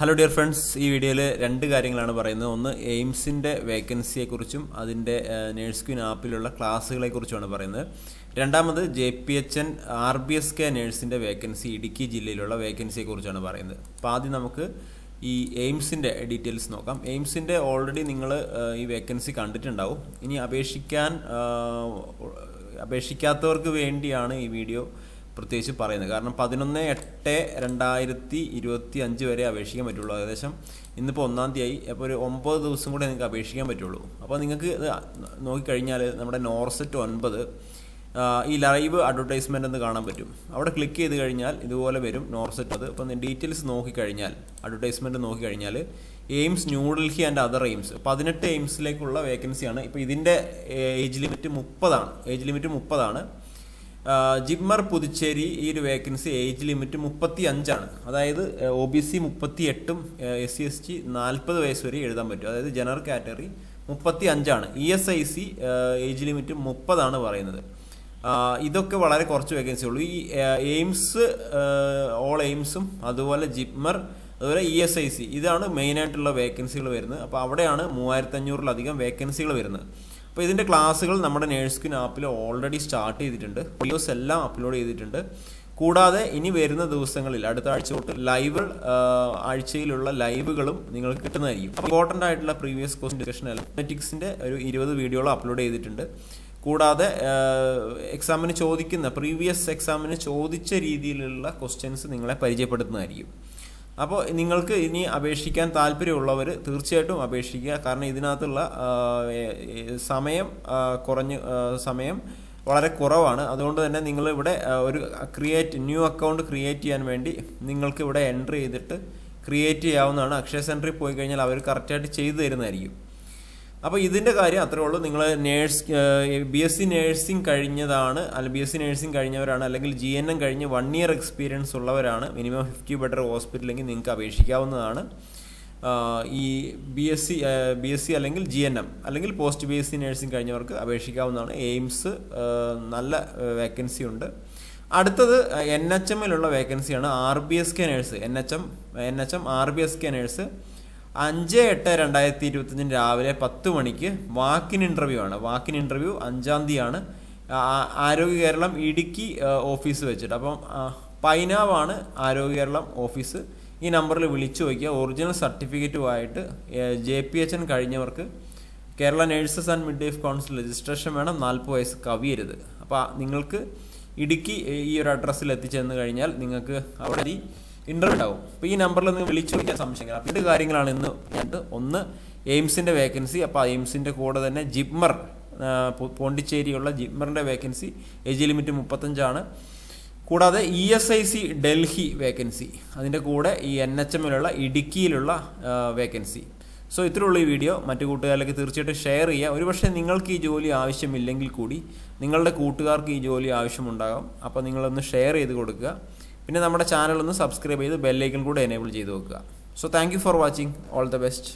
Hello dear friends ഈ വീഡിയോയിൽ രണ്ട് കാര്യങ്ങളാണ് പറയുന്നത്. ഒന്ന് എയിംസിന്റെ വേക്കൻസിയെക്കുറിച്ചും അതിന്റെ നേഴ്സ് ക്വീൻ ആപ്പിലുള്ള ക്ലാസ്സുകളെക്കുറിച്ചുമാണ് പറയുന്നത്. രണ്ടാമത് J P H N R B S K നേഴ്സിന്റെ vacancy Idukki ജില്ലയിലുള്ള വേക്കൻസിയെക്കുറിച്ചാണ് പറയുന്നത്. അപ്പോൾ ആദ്യം നമുക്ക് ഈ എയിംസിന്റെ ഡീറ്റെയിൽസ് നോക്കാം. എയിംസിന്റെ ഓൾറെഡി നിങ്ങൾ ഈ വേക്കൻസി കണ്ടിട്ടുണ്ടാവും. ഇനി അപേക്ഷിക്കാൻ അപേക്ഷിക്കാത്തവർക്ക് വേണ്ടിയാണ് ഈ വീഡിയോ പ്രത്യേകിച്ച് പറയുന്നത്. കാരണം പതിനൊന്ന് എട്ട് രണ്ടായിരത്തി ഇരുപത്തി അഞ്ച് വരെ അപേക്ഷിക്കാൻ പറ്റുള്ളൂ. ഏകദേശം ഇന്നിപ്പോൾ ഒന്നാം തീയതി അപ്പോൾ ഒരു ഒമ്പത് ദിവസം കൂടെ നിങ്ങൾക്ക് അപേക്ഷിക്കാൻ പറ്റുള്ളൂ. അപ്പോൾ നിങ്ങൾക്ക് ഇത് നോക്കിക്കഴിഞ്ഞാൽ നമ്മുടെ നോർസെറ്റ് ഒൻപത് ഈ ലൈവ് അഡ്വർടൈസ്മെന്റ് എന്ന് കാണാൻ പറ്റും. അവിടെ ക്ലിക്ക് ചെയ്ത് കഴിഞ്ഞാൽ ഇതുപോലെ വരും നോർസെറ്റ് അത്. അപ്പോൾ ഡീറ്റെയിൽസ് നോക്കിക്കഴിഞ്ഞാൽ അഡ്വർടൈസ്മെന്റ് നോക്കിക്കഴിഞ്ഞാൽ AIIMS New Delhi and other AIIMS. പതിനെട്ട് എയിംസിലേക്കുള്ള വേക്കൻസിയാണ്. ഇപ്പോൾ ഇതിന്റെ ഏജ് ലിമിറ്റ് മുപ്പതാണ്. ഏജ് ലിമിറ്റ് മുപ്പതാണ്. ജിമ്മർ പുതുച്ചേരി ഈ ഒരു വേക്കൻസി ഏജ് ലിമിറ്റ് മുപ്പത്തി അഞ്ചാണ് അതായത് ഒ ബി സി മുപ്പത്തി എട്ടും എസ് സി എസ് ടി നാൽപ്പത് വയസ്സ് വരെ എഴുതാൻ പറ്റും. അതായത് ജനറൽ കാറ്റഗറി മുപ്പത്തി അഞ്ചാണ് E S I C age limit മുപ്പതാണ് പറയുന്നത്. ഇതൊക്കെ വളരെ കുറച്ച് വേക്കൻസി ഉള്ളൂ. ഈ എയിംസ് ഓൾ എയിംസും അതുപോലെ ജിപ്മർ അതുപോലെ ഇ എസ് ഐ സി ഇതാണ് മെയിനായിട്ടുള്ള വേക്കൻസികൾ വരുന്നത്. അപ്പോൾ അവിടെയാണ് മൂവായിരത്തഞ്ഞൂറിലധികം വേക്കൻസികൾ വരുന്നത്. അപ്പോൾ ഇതിന്റെ ക്ലാസ്സുകൾ നമ്മുടെ നേഴ്സ്കിൻ ആപ്പിൽ ഓൾറെഡി സ്റ്റാർട്ട് ചെയ്തിട്ടുണ്ട്. വീഡിയോസ് എല്ലാം അപ്ലോഡ് ചെയ്തിട്ടുണ്ട്. കൂടാതെ ഇനി വരുന്ന ദിവസങ്ങളിൽ അടുത്ത ആഴ്ച തൊട്ട് ലൈവ് ആഴ്ചയിലുള്ള ലൈവുകളും നിങ്ങൾക്ക് കിട്ടുന്നതായിരിക്കും. ഇമ്പോർട്ടന്റ് ആയിട്ടുള്ള പ്രീവിയസ് ക്വസ്റ്റൻ ഡിസ്കഷൻ അത്ലറ്റിക്സിന്റെ ഒരു ഇരുപത് വീഡിയോകൾ അപ്ലോഡ് ചെയ്തിട്ടുണ്ട്. കൂടാതെ എക്സാമിന് ചോദിക്കുന്ന പ്രീവിയസ് എക്സാമിന് ചോദിച്ച രീതിയിലുള്ള ക്വസ്റ്റ്യൻസ് നിങ്ങളെ പരിചയപ്പെടുത്തുന്നതായിരിക്കും. അപ്പോൾ നിങ്ങൾക്ക് ഇനി അപേക്ഷിക്കാൻ താല്പര്യമുള്ളവർ തീർച്ചയായിട്ടും അപേക്ഷിക്കുക. കാരണം ഇതിനകത്തുള്ള സമയം കുറഞ്ഞ് സമയം വളരെ കുറവാണ്. അതുകൊണ്ട് തന്നെ നിങ്ങൾ ഇവിടെ ഒരു ക്രിയേറ്റ് ന്യൂ അക്കൗണ്ട് ക്രിയേറ്റ് ചെയ്യാൻ വേണ്ടി നിങ്ങൾക്ക് ഇവിടെ എൻട്രി ചെയ്തിട്ട് ക്രിയേറ്റ് ചെയ്യാവുന്നതാണ്. അക്ഷയ സെന്ററിൽ പോയി കഴിഞ്ഞാൽ അവർ കറക്റ്റായിട്ട് ചെയ്തു തരുന്നതായിരിക്കും. അപ്പോൾ ഇതിന്റെ കാര്യം അത്രേ ഉള്ളൂ. നിങ്ങൾ nurse B S C nursing കഴിഞ്ഞതാണ് അല്ല ബി എസ് സി നേഴ്സിംഗ് കഴിഞ്ഞവരാണ് അല്ലെങ്കിൽ ജി എൻ എം കഴിഞ്ഞ് വൺ ഇയർ എക്സ്പീരിയൻസ് ഉള്ളവരാണ് മിനിമം ഫിഫ്റ്റി ബെറ്റർ ഹോസ്പിറ്റലെങ്കിൽ നിങ്ങൾക്ക് അപേക്ഷിക്കാവുന്നതാണ്. ഈ B S C B S C അല്ലെങ്കിൽ ജി എൻ എം അല്ലെങ്കിൽ post B S C nursing കഴിഞ്ഞവർക്ക് അപേക്ഷിക്കാവുന്നതാണ്. എയിംസ് നല്ല വേക്കൻസി ഉണ്ട്. അടുത്തത് എൻ എച്ച് എമ്മിലുള്ള വേക്കൻസിയാണ് R B S K nurse. N H M N H M R B S K nurse. അഞ്ച് എട്ട് രണ്ടായിരത്തി ഇരുപത്തഞ്ചിന് രാവിലെ പത്ത് മണിക്ക് വാക്കിൻ ഇന്റർവ്യൂ ആണ്. വാക്കിൻ ഇന്റർവ്യൂ അഞ്ചാം തീയതിയാണ്. ആരോഗ്യ കേരളം ഇടുക്കി ഓഫീസ് വെച്ചിട്ട്. അപ്പം പൈനാവാണ് ആരോഗ്യ കേരളം ഓഫീസ് ഈ നമ്പറിൽ വിളിച്ചു നോക്കിയാൽ ഒറിജിനൽ സർട്ടിഫിക്കറ്റുമായിട്ട് J P H N കഴിഞ്ഞവർക്ക് Kerala nurses and midwife council registration വേണം. നാൽപ്പത് വയസ്സ് കവിയരുത്. അപ്പോൾ നിങ്ങൾക്ക് ഇടുക്കി ഈ ഒരു അഡ്രസ്സിൽ എത്തിച്ചെന്ന് കഴിഞ്ഞാൽ നിങ്ങൾക്ക് അവിടെ ഈ ഇന്റർവ്യൂ ഉണ്ടാവും അപ്പോൾ ഈ നമ്പറിൽ നിന്ന് വിളിച്ചു ചോദിക്കാൻ സംശയങ്ങൾ അപ്പോൾ ഇത് കാര്യങ്ങളാണ് ഇന്ന് രണ്ട്. ഒന്ന് എയിംസിന്റെ വേക്കൻസി അപ്പോൾ എയിംസിന്റെ കൂടെ തന്നെ ജിപ്മർ പോണ്ടിച്ചേരിയുള്ള ജിപ്മറിന്റെ വേക്കൻസി ഏജ് ലിമിറ്റ് മുപ്പത്തഞ്ചാണ്. കൂടാതെ E S I C Delhi vacancy അതിന്റെ കൂടെ ഈ എൻ എച്ച് എമ്മിലുള്ള ഇടുക്കിയിലുള്ള വേക്കൻസി സോ ഇത്രയുള്ള ഈ വീഡിയോ മറ്റു കൂട്ടുകാരിലേക്ക് തീർച്ചയായിട്ടും ഷെയർ ചെയ്യുക. ഒരുപക്ഷെ നിങ്ങൾക്ക് ഈ ജോലി ആവശ്യമില്ലെങ്കിൽ കൂടി നിങ്ങളുടെ കൂട്ടുകാർക്ക് ഈ ജോലി ആവശ്യമുണ്ടാകാം. അപ്പോൾ നിങ്ങളൊന്ന് ഷെയർ ചെയ്ത് കൊടുക്കുക. പിന്നെ നമ്മുടെ ചാനൽ ഒന്ന് സബ്സ്ക്രൈബ് ചെയ്ത് ബെല്ലൈക്കൺ കൂടെ എനേബിൾ ചെയ്ത് വെക്കുക. So thank for watching all the best